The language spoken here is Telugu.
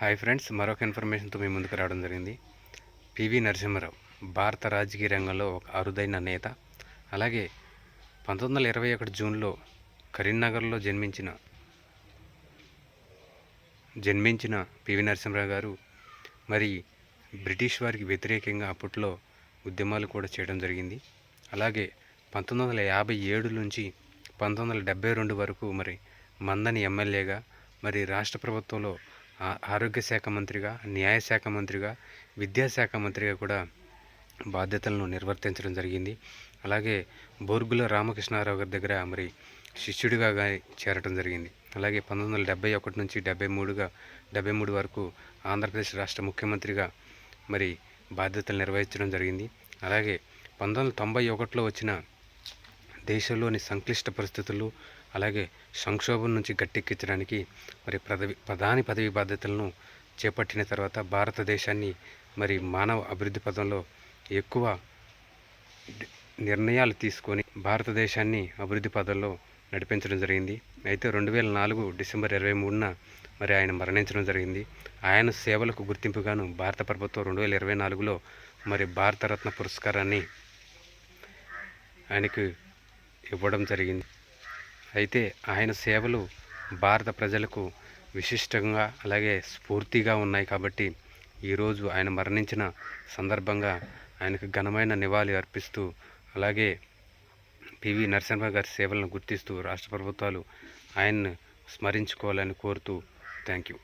హాయ్ ఫ్రెండ్స్ మరొక ఇన్ఫర్మేషన్తో మీ ముందుకు రావడం జరిగింది. పివి నరసింహారావు భారత రాజకీయ రంగంలో ఒక అరుదైన నేత. అలాగే పంతొమ్మిది వందల ఇరవై ఒకటి జూన్లో కరీంనగర్లో జన్మించిన జన్మించిన పివి నరసింహారావు గారు మరి బ్రిటిష్ వారికి వ్యతిరేకంగా అప్పట్లో ఉద్యమాలు కూడా చేయడం జరిగింది. అలాగే పంతొమ్మిది వందల యాభై ఏడు నుంచి పంతొమ్మిది వందల డెబ్బై రెండు వరకు మరి మందని ఎమ్మెల్యేగా మరి రాష్ట్ర ప్రభుత్వంలో ఆరోగ్య శాఖ మంత్రిగా న్యాయశాఖ మంత్రిగా విద్యాశాఖ మంత్రిగా కూడా బాధ్యతలను నిర్వర్తించడం జరిగింది. అలాగే బోర్గుల రామకృష్ణారావు గారి దగ్గర మరి శిష్యుడిగా కానీ చేరటం జరిగింది. అలాగే పంతొమ్మిది వందల డెబ్బై ఒకటి నుంచి డెబ్బై మూడుగా డెబ్బై మూడు వరకు ఆంధ్రప్రదేశ్ రాష్ట్ర ముఖ్యమంత్రిగా మరి బాధ్యతలు నిర్వహించడం జరిగింది. అలాగే పంతొమ్మిది వందల తొంభై ఒకటిలో వచ్చిన దేశంలోని సంక్లిష్ట పరిస్థితులు అలాగే సంక్షోభం నుంచి గట్టెక్కించడానికి మరి పదవి ప్రధాని పదవి బాధ్యతలను చేపట్టిన తర్వాత భారతదేశాన్ని మరి మానవ అభివృద్ధి పదంలో ఎక్కువ నిర్ణయాలు తీసుకొని భారతదేశాన్ని అభివృద్ధి పదంలో నడిపించడం జరిగింది. అయితే రెండు వేల నాలుగు డిసెంబర్ ఇరవై మూడున మరి ఆయన మరణించడం జరిగింది. ఆయన సేవలకు గుర్తింపుగాను భారత ప్రభుత్వం రెండు వేల ఇరవై నాలుగులో మరి భారతరత్న పురస్కారాన్ని ఆయనకు ఇవ్వడం జరిగింది. అయితే ఆయన సేవలు భారత ప్రజలకు విశిష్టంగా అలాగే స్ఫూర్తిగా ఉన్నాయి కాబట్టి ఈరోజు ఆయన మరణించిన సందర్భంగా ఆయనకు ఘనమైన నివాళి అర్పిస్తూ అలాగే పివి నరసింహ గారి సేవలను గుర్తిస్తూ రాష్ట్ర ప్రభుత్వాలు ఆయన్ను స్మరించుకోవాలని కోరుతూ థ్యాంక్ యూ.